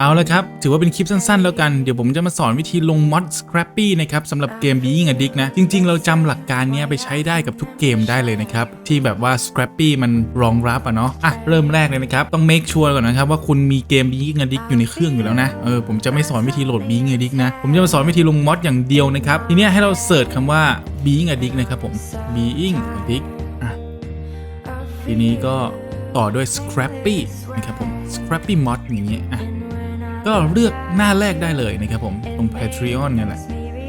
เอาละครับ ถือว่าเป็นคลิปสั้นๆ แล้วกัน เดี๋ยวผมจะมาสอนวิธีลงมอด Scrappy นะครับสำหรับเกม Being Addict นะ จริง ๆ เราจำหลักการเนี้ยไปใช้ได้กับทุกเกมได้เลยนะครับ ที่แบบว่า Scrappy มันรองรับอะเนาะอะ เริ่มแรกเลยนะครับ ต้อง make sure ก่อนนะครับ ว่าคุณมีเกม Being Addict อยู่ในเครื่องอยู่แล้วนะ เออ ผมจะไม่สอนวิธีโหลด Being Addict นะ ผมจะมาสอนวิธีลงมอดอย่างเดียวนะครับทีเนี้ยให้เราเสิร์ชคำว่า Being Addict นะครับผม Being Addict อะทีนี้ก็ต่อด้วย Scrappy นะครับผม Scrappy Mod อย่างเงี้ยอะ ก็เลือกหน้าแรกได้เลยนะครับผมตรง Patreon เนี่ยแหละ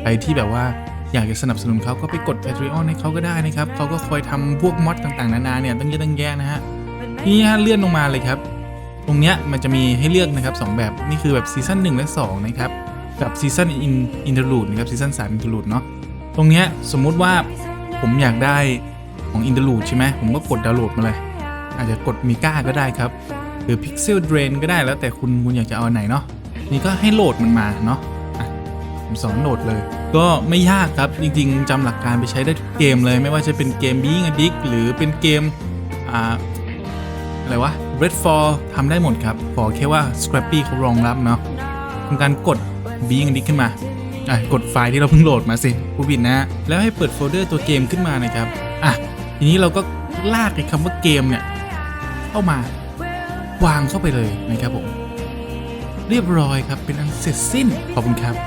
ใครที่แบบว่าอยากจะสนับสนุนเขาก็ไปกด Patreon ให้เขาก็ได้นะครับเขาก็คอยทำพวกมอดต่างๆ นานาเนี่ยตั้งเยอะตั้งแยะนะฮะทีนี้เลื่อนลงมาเลยครับตรงเนี้ยมันจะมีให้เลือกนะครับ 2 แบบนี่คือแบบซีซั่น1และ2นะครับกับซีซั่นอินอินเทอร์ลูดนะครับซีซั่น3อินเทอร์ลูดเนาะตรงเนี้ยสมมุติว่าผมอยากได้ของอินเทอร์ลูดใช่ไหมผมก็กดดาวน์โหลดมาเลย อาจจะกดมิก้าก็ได้ครับ หรือ Pixel Drain ก็ได้แล้วแต่คุณคุณอยากจะเอาไหนเนาะนี่ก็ให้โหลดมันมาเนาะผมสอนโหลดเลย ก็ไม่ยากครับจริงๆจำหลักการไปใช้ได้ทุกเกมเลย ไม่ว่าจะเป็นเกม Being Addict หรือเป็นเกมอ่าอะไรวะ Redfall ทำได้หมดครับขอแค่ว่า Scrappy เขารองรับเนาะทำการกด Being Addict ขึ้นมาอะกดไฟล์ที่เราเพิ่งโหลดมาสิผู้บิดนะแล้วให้เปิดโฟลเดอร์ตัวเกมขึ้นมานะครับอะทีนี้เราก็ลากไอ้คำว่าเกมเนี่ยเข้ามา วางเข้าไปเลยนะครับผม เรียบร้อยครับเป็นอันเสร็จสิ้นขอบคุณครับ